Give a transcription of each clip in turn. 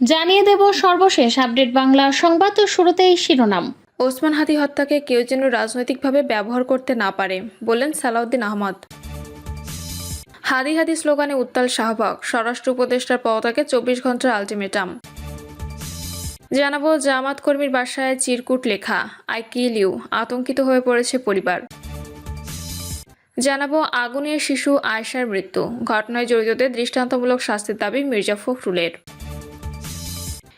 জানিয়ে দেব সর্বশেষ আপডেট বাংলা সংবাদ ও শুরুতেই শিরোনাম। ওসমান হাদি হত্যাকে কেউ যেন রাজনৈতিকভাবে ব্যবহার করতে না পারে বললেন সালাউদ্দিন আহমদ। হাদি হাদি স্লোগানে উত্তাল শাহবাগ, স্বরাষ্ট্র উপদেষ্টার পদত্যাগে চব্বিশ ঘণ্টার আলটিমেটাম। জানাব জামাত কর্মীর বাসায় চিরকুট লেখা, আই কিল ইউ, আতঙ্কিত হয়ে পড়েছে পরিবার। জানাব আগুনের শিশু আয়সার মৃত্যু, ঘটনায় জড়িতদের দৃষ্টান্তমূলক শাস্তির দাবি মির্জা ফখরুলের।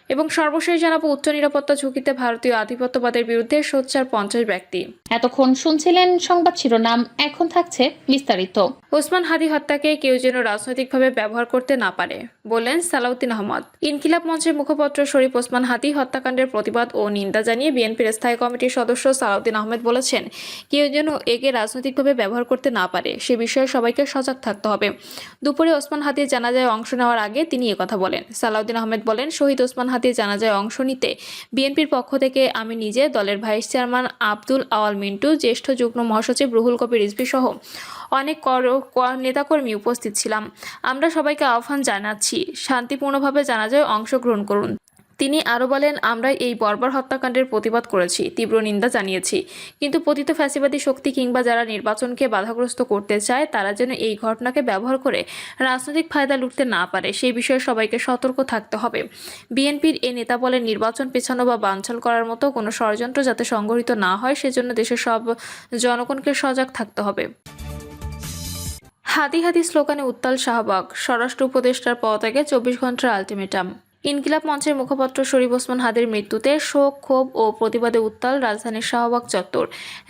এবং সর্বশেষ জানাব উচ্চ নিরাপত্তা ঝুঁকিতে ভারতীয় আধিপত্যবাদের বিরুদ্ধে সোচ্চার পঞ্চাশ ব্যক্তি। এতক্ষণ শুনছিলেন সংবাদ শিরোনাম এখন থাকছে বিস্তারিত। ওসমান হাদি হত্যাকে কেউ যেন রাজনৈতিকভাবে ব্যবহার করতে না পারে বললেন সালাউদ্দিন আহমদ। ইনকিলাব মঞ্চের মুখপত্র শরীফ ওসমান হাদি হত্যাকাণ্ডের প্রতিবাদ ও নিন্দা জানিয়ে বিএনপির স্থায়ী কমিটির সদস্য সালাউদ্দিন আহমেদ বলেছেন কেউ যেন একে রাজনৈতিকভাবে ব্যবহার করতে না পারে সে বিষয়ে সবাইকে সজাগ থাকতে হবে। দুপুরে ওসমান হাদির জানাজায় অংশ নেওয়ার আগে তিনি কথা বলেন। সালাউদ্দিন আহমেদ বলেন শহীদ ওসমান হাদির জানাজায় অংশ নিতে বিএনপির পক্ষ থেকে আমি নিজে, দলের ভাইস চেয়ারম্যান আব্দুল আওয়াল মিন্টু, জ্যেষ্ঠ যুগ্ম মহাসচিব রুহুল কবির রিজভি সহ অনেক নেতাকর্মী উপস্থিত ছিলাম। আমরা সবাইকে আহ্বান জানাচ্ছি, শান্তিপূর্ণভাবে জানাজায় অংশগ্রহণ করুন। তিনি আরও বলেন আমরা এই বর্বর হত্যাকাণ্ডের প্রতিবাদ করেছি, তীব্র নিন্দা জানিয়েছি। কিন্তু পতিত ফ্যাসিবাদী শক্তি কিংবা যারা নির্বাচনকে বাধাগ্রস্ত করতে চায়, তারা যেন এই ঘটনাকে ব্যবহার করে রাজনৈতিক ফায়দা লুটতে না পারে, সেই বিষয়ে সবাইকে সতর্ক থাকতে হবে। বিএনপির এ নেতা বলেন, নির্বাচন পেছানো বা বানচাল করার মতো কোনো ষড়যন্ত্র যাতে সংগঠিত না হয়, সেজন্য দেশের সব জনগণকে সজাগ থাকতে হবে। হাতি হাতি স্লোগানে উত্তাল শাহবাগ, স্বরাষ্ট্র উপদেষ্টার পদত্যাগে চব্বিশ ঘণ্টার আলটিমেটাম। ইনকিলাব মঞ্চের মুখপাত্র শরীফ ওসমান হাদির মৃত্যুতে শোক, ক্ষোভ ও প্রতিবাদে উত্তাল রাজধানীর শাহবাগ চত্বর।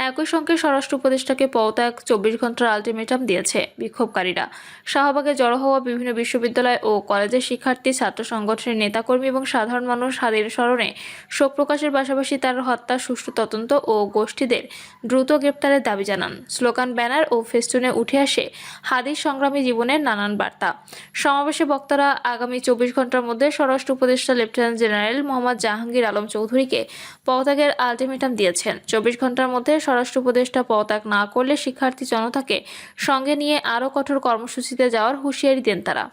একই সঙ্গে স্বরাষ্ট্র উপদেষ্টাকে পদত্যাগ চব্বিশ ঘণ্টার আলটিমেটাম দিয়েছে বিক্ষোভকারীরা। শাহবাগে জড়ো হওয়া বিভিন্ন বিশ্ববিদ্যালয় ও কলেজের শিক্ষার্থী, ছাত্র সংগঠনের নেতাকর্মী এবং সাধারণ মানুষ হাদের স্মরণে শোক প্রকাশের পাশাপাশি তার হত্যা, সুষ্ঠু তদন্ত ও গোষ্ঠীদের দ্রুত গ্রেপ্তারের দাবি জানান। স্লোগান, ব্যানার ও ফেস্টুনে উঠে আসে হাদির সংগ্রামী জীবনের নানান বার্তা। সমাবেশে বক্তারা আগামী চব্বিশ ঘণ্টার মধ্যে স্বরাষ্ট্র উপদেষ্টা লেফটেন্যান্ট জেনারেল মোহাম্মদ জাহাঙ্গীর আলম চৌধুরীকে পদত্যাগের আলটিমেটাম দিয়েছেন। চব্বিশ ঘণ্টার মধ্যে স্বরাষ্ট্র উপদেষ্টা পদত্যাগ না করলে শিক্ষার্থী জনতাকে সঙ্গে নিয়ে আরও কঠোর কর্মসূচিতে যাওয়ার হুঁশিয়ারি দেন তারা।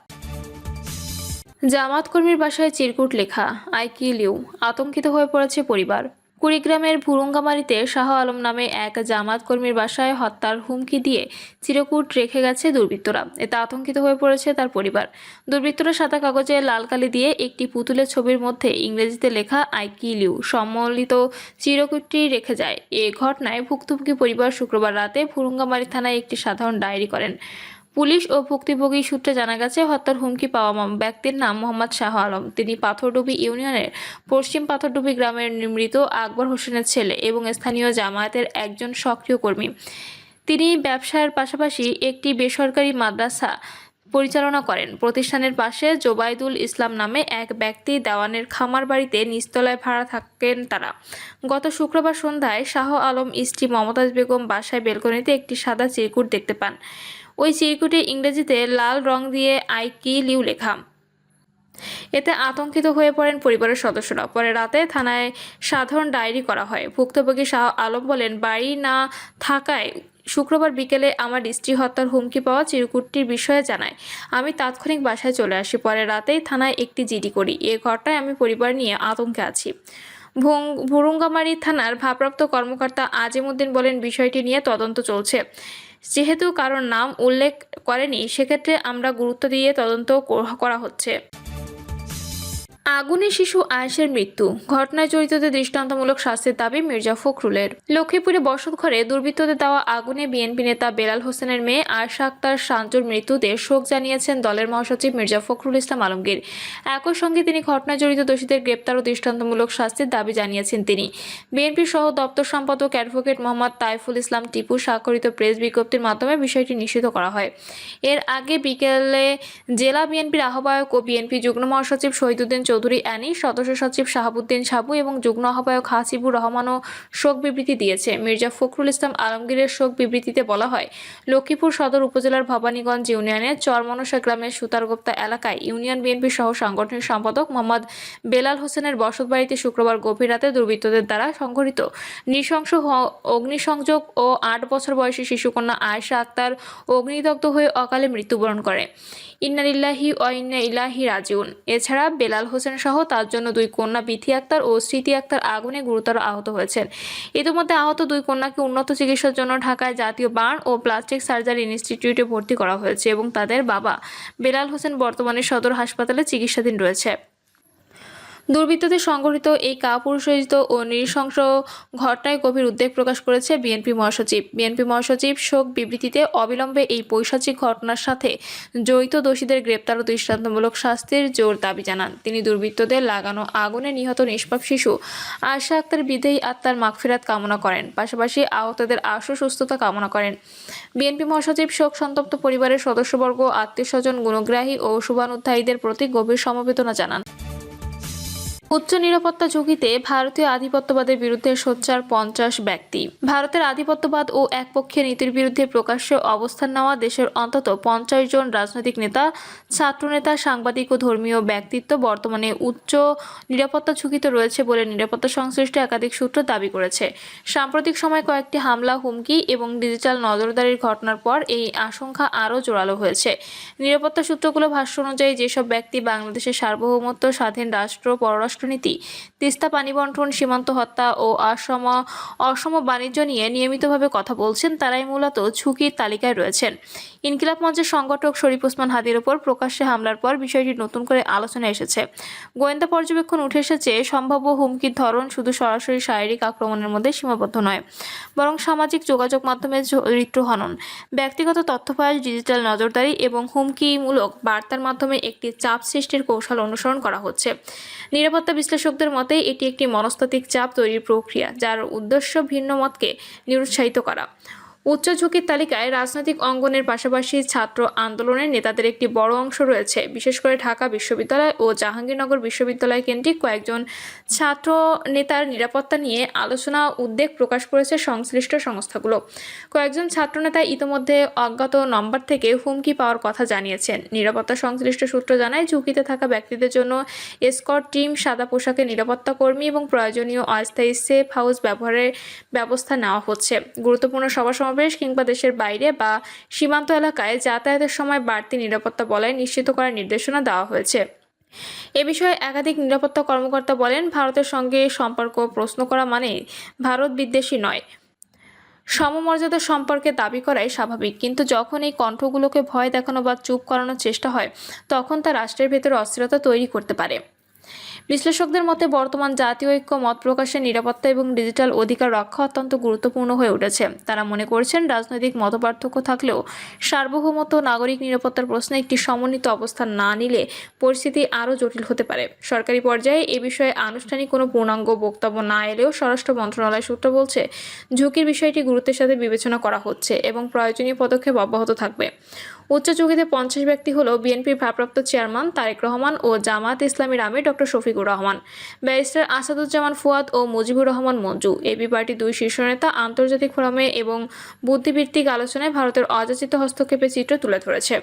জামাত কর্মীর বাসায় চিরকুট লেখা, আই কিল ইউ, আতঙ্কিত হয়ে পড়েছে পরিবার। কুড়িগ্রামের ভুরুঙ্গামারিতে শাহ আলম নামে এক জামাত কর্মীর বাসায় হত্যার হুমকি দিয়ে চিরকুট রেখে গেছে দুর্বৃত্তরা। এতে আতঙ্কিত হয়ে পড়েছে তার পরিবার। দুর্বৃত্তরা সাদা কাগজে লাল কালি দিয়ে একটি পুতুলের ছবির মধ্যে ইংরেজিতে লেখা, আই কিল ইউ সম্মিলিত চিরকুটটি রেখে যায়। এ ঘটনায় ভুক্তভোগী পরিবার শুক্রবার রাতে ভুরুঙ্গামারি থানায় একটি সাধারণ ডায়েরি করেন। পুলিশ ও ভুক্তভোগী সূত্রে জানা গেছে, হত্যার হুমকি পাওয়া ব্যক্তির নাম মোহাম্মদ শাহ আলম। তিনি পাথরডুবি ইউনিয়নের পশ্চিম পাথরডুবি গ্রামের মৃত আকবর হোসেনের ছেলে এবং স্থানীয় জামায়াতের একজন সক্রিয় কর্মী। তিনি ব্যবসার পাশাপাশি একটি বেসরকারি মাদ্রাসা পরিচালনা করেন। প্রতিষ্ঠানের পাশে জোবাইদুল ইসলাম নামে এক ব্যক্তি দেওয়ানের খামার বাড়িতে নিচতলায় ভাড়া থাকেন তারা। গত শুক্রবার সন্ধ্যায় শাহ আলম স্ত্রী মমতাজ বেগম বাসায় বেলকনিতে একটি সাদা চিরকুট দেখতে পান। ওই চিরকুটে ইংরেজিতে লাল রং দিয়ে আই কি লিউ লেখা এতে আতঙ্কিত হয়ে পড়েন পরিবারের সদস্যরা। পরে রাতে থানায় সাধারণ ডায়েরি করা হয়। ভুক্তভোগী শাহ আলম বলেন, বাড়ি না থাকায় শুক্রবার বিকেলে আমার স্ত্রী হত্যার হুমকি পাওয়া চিরকুটটির বিষয়ে জানায়। আমি তাৎক্ষণিক বাসায় চলে আসি। পরে রাতেই থানায় একটি জিডি করি। এ ঘটনায় আমি পরিবার নিয়ে আতঙ্কে আছি। ভুরুঙ্গামারি থানার ভারপ্রাপ্ত কর্মকর্তা আজিমুদ্দিন বলেন, বিষয়টি নিয়ে তদন্ত চলছে। যেহেতু কারোর নাম উল্লেখ করেনি সেক্ষেত্রে আমরা গুরুত্ব দিয়ে তদন্ত করা হচ্ছে। আগুনে শিশু আয়েশের মৃত্যু। ঘটনায় জড়িতদের দৃষ্টান্তমূলক শাস্তির দাবি মির্জা ফখরুলের। লক্ষ্মীপুরে বসত ঘরে দুর্বৃত্তদের দেওয়া আগুনে বিএনপি নেতা বেলাল হোসেনের মেয়ে আয়শা আক্তার শান্তুর মৃত্যুতে শোক জানিয়েছেন দলের মহাসচিব মির্জা ফখরুল ইসলাম আলমগীর। একই সঙ্গে তিনি ঘটনায় জড়িত দোষীদের গ্রেপ্তার ও দৃষ্টান্তমূলক শাস্তির দাবি জানিয়েছেন তিনি। বিএনপি সহ দপ্তর সম্পাদক অ্যাডভোকেট মোহাম্মদ তাইফুল ইসলাম টিপু স্বাক্ষরিত প্রেস বিজ্ঞপ্তির মাধ্যমে বিষয়টি নিশ্চিত করা হয়। এর আগে বিকেলে জেলা বিএনপির আহ্বায়ক ও বিএনপি যুগ্ম মহাসচিব শহীদুদ্দিন চৌধুরী অ্যানি, সদস্য সচিব শাহাবুদ্দিন সাবু এবং যুগ্ম আহ্বায়ক হাসিবুর রহমানও শোক বিবৃতি দিয়েছে। মির্জা ফখরুল ইসলাম আলমগীরের শোক বিবৃতিতে বলা হয়, লক্ষ্মীপুর সদর উপজেলার ভবানীগঞ্জ ইউনিয়নের চরমনসা গ্রামের সুতারগুপ্তা এলাকায় ইউনিয়ন বিএনপি সহ সাংগঠনিক সম্পাদক মোহাম্মদ বেলাল হোসেনের বসতবাড়িতে শুক্রবার গভীর রাতে দুর্বৃত্তদের দ্বারা সংঘটিত নৃশংস অগ্নিসংযোগ ও আট বছর বয়সী শিশুকন্যা আয়েশা আক্তার অগ্নিদগ্ধ হয়ে অকালে মৃত্যুবরণ করে। ইন্নালিল্লাহি ও ইন্না ইলাহি রাজিউন। এছাড়া বেলাল হোসেন হোসেন সহ তার জন্য দুই কন্যা বিথি আক্তার ও স্মৃতি আক্তার আগুনে গুরুতর আহত হয়েছেন। ইতিমধ্যে আহত দুই কন্যাকে উন্নত চিকিৎসার জন্য ঢাকায় জাতীয় বার্ন ও প্লাস্টিক সার্জারি ইনস্টিটিউটে ভর্তি করা হয়েছে এবং তাদের বাবা বেলাল হোসেন বর্তমানে সদর হাসপাতালে চিকিৎসাধীন রয়েছে। দুর্বৃত্তদের সংগঠিত এই কাপুরুষোচিত ও নৃশংস ঘটনায় গভীর উদ্বেগ প্রকাশ করেছে বিএনপি মহাসচিব। বিএনপি মহাসচিব শোক বিবৃতিতে অবিলম্বে এই পৈশাচিক ঘটনার সাথে জড়িত দোষীদের গ্রেপ্তার ও দৃষ্টান্তমূলক শাস্তির জোর দাবি জানান। তিনি দুর্বৃত্তদের লাগানো আগুনে নিহত নিষ্পাপ শিশু আশা আক্তার বিদেয়ী আত্মার মাগফিরাত কামনা করেন। পাশাপাশি আহতদের আশু সুস্থতা কামনা করেন। বিএনপি মহাসচিব শোক সন্তপ্ত পরিবারের সদস্যবর্গ আত্মীয় স্বজন গুণগ্রাহী ও শুভানুধ্যায়ীদের প্রতি গভীর সমবেদনা জানান। উচ্চ নিরাপত্তা ঝুঁকিতে ভারতীয় আধিপত্যবাদের বিরুদ্ধে সোচ্চার পঞ্চাশ ব্যক্তি। ভারতের আধিপত্যবাদ ও একপক্ষীয় নীতির বিরুদ্ধে প্রকাশ্যে অবস্থান নেওয়া দেশের অন্তত পঞ্চাশ জন রাজনৈতিক নেতা, ছাত্রনেতা, সাংবাদিক ও ধর্মীয় ব্যক্তিত্ব বর্তমানে উচ্চ নিরাপত্তা ঝুঁকিতে রয়েছে বলে নিরাপত্তা সংশ্লিষ্ট একাধিক সূত্র দাবি করেছে। সাম্প্রতিক সময়ে কয়েকটি হামলা, হুমকি এবং ডিজিটাল নজরদারির ঘটনার পর এই আশঙ্কা আরও জোরালো হয়েছে। নিরাপত্তা সূত্রগুলো ভাষ্য অনুযায়ী যেসব ব্যক্তি বাংলাদেশের সার্বভৌমত্ব, স্বাধীন রাষ্ট্র পররাষ্ট্রনীতি তিস্তা পানি বন্টন, সীমান্ত হত্যা ও অসম অসম বাণিজ্য নিয়ে নিয়মিতভাবে কথা বলছেন তারাই মূলত ঝুঁকির তালিকায় রয়েছেন। ইনকিলাব মঞ্চের সংগঠক শরীফ ওসমান হাদির ওপর প্রকাশ্যে হামলার পর বিষয়টি নতুন করে আলোচনায় এসেছে। গোয়েন্দা পর্যবেক্ষণ উঠে এসেছে, সম্ভাব্য হুমকির ধরন শুধু সরাসরি শারীরিক আক্রমণের মধ্যে সীমাবদ্ধ নয়, বরং সামাজিক যোগাযোগ মাধ্যমে চরিত্র হনন। ব্যক্তিগত তথ্য ফাইল ডিজিটাল নজরদারি এবং হুমকিমূলক বার্তার মাধ্যমে একটি চাপ সৃষ্টির কৌশল অনুসরণ করা হচ্ছে। নিরাপত্তা বিশ্লেষকদের মতে, এটি একটি মনস্তাত্ত্বিক চাপ তৈরির প্রক্রিয়া, যার উদ্দেশ্য ভিন্ন মতকে নিরুৎসাহিত করা। উচ্চ ঝুঁকির তালিকায় রাজনৈতিক অঙ্গনের পাশাপাশি ছাত্র আন্দোলনের নেতাদের একটি বড় অংশ রয়েছে। বিশেষ করে ঢাকা বিশ্ববিদ্যালয় ও জাহাঙ্গীরনগর বিশ্ববিদ্যালয় কেন্দ্রিক কয়েকজন ছাত্র নেতার নিরাপত্তা নিয়ে আলোচনা উদ্বেগ প্রকাশ করেছে সংশ্লিষ্ট সংস্থাগুলো। কয়েকজন ছাত্রনেতা ইতোমধ্যে অজ্ঞাত নম্বর থেকে হুমকি পাওয়ার কথা জানিয়েছেন। নিরাপত্তা সংশ্লিষ্ট সূত্র জানায়, ঝুঁকিতে থাকা ব্যক্তিদের জন্য এসকট টিম, সাদা পোশাকে নিরাপত্তা কর্মী এবং প্রয়োজনীয় অস্থায়ী সেফ হাউস ব্যবহারের ব্যবস্থা নেওয়া হচ্ছে। গুরুত্বপূর্ণ সভা সমাবেশ কিংবা দেশের বাইরে বা সীমান্ত এলাকায় যাতায়াতের সময় বাড়তি নিরাপত্তা বলয় নিশ্চিত করার নির্দেশনা দেওয়া হয়েছে। এ বিষয়ে একাধিক নিরাপত্তা কর্মকর্তা বলেন, ভারতের সঙ্গে সম্পর্ক প্রশ্ন করা মানে ভারত বিদ্বেষী নয়। সমমর্যাদা সম্পর্কে দাবি করাই স্বাভাবিক, কিন্তু যখন এই কণ্ঠগুলোকে ভয় দেখানো বা চুপ করানোর চেষ্টা হয়, তখন তা রাষ্ট্রের ভেতরে অস্থিরতা তৈরি করতে পারে। বিশ্লেষকদের মতে, বর্তমান জাতীয় ঐক্য, মত প্রকাশের নিরাপত্তা এবং ডিজিটাল অধিকার রক্ষা অত্যন্ত গুরুত্বপূর্ণ হয়ে উঠেছে। তারা মনে করছেন, রাজনৈতিক মতপার্থক্য থাকলেও সার্বভৌমত্ব ও নাগরিক নিরাপত্তার প্রশ্নে একটি সমন্বিত অবস্থান না নিলে পরিস্থিতি আরও জটিল হতে পারে। সরকারি পর্যায়ে এ বিষয়ে আনুষ্ঠানিক কোনো পূর্ণাঙ্গ বক্তব্য না এলেও স্বরাষ্ট্র মন্ত্রণালয় সূত্র বলছে, ঝুঁকির বিষয়টি গুরুত্বের সাথে বিবেচনা করা হচ্ছে এবং প্রয়োজনীয় পদক্ষেপ অব্যাহত থাকবে। উচ্চ ঝুঁকিতে পঞ্চাশ ব্যক্তি হল বিএনপির ভারপ্রাপ্ত চেয়ারম্যান তারেক রহমান ও জামাত ইসলামীর আমির ডক্টর শফিকুর রহমান। ব্যারিস্টার আসাদুজ্জামান ফুয়াদ ও মুজিবুর রহমান মঞ্জু। এবি পার্টির দুই শীর্ষ নেতা, আন্তর্জাতিক ফোরামে এবং বুদ্ধিভিত্তিক আলোচনায় ভারতের অযাচিত হস্তক্ষেপের চিত্র তুলে ধরেছে।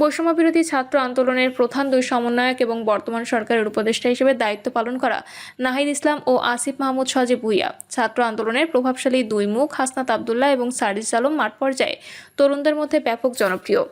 বৈষম্য বিরোধী ছাত্র আন্দোলনের প্রধান দুই সমন্বয়ক এবং বর্তমান সরকারের উপদেষ্টা হিসেবে দায়িত্ব পালন করা নাহিদ ইসলাম ও আসিফ মাহমুদ সজীব ভুইয়া। ছাত্র আন্দোলনের প্রভাবশালী দুই মুখ হাসনাত আবদুল্লাহ এবং সারিস আলম মাঠ পর্যায়ে তরুণদের মধ্যে ব্যাপক জনপ্রিয়।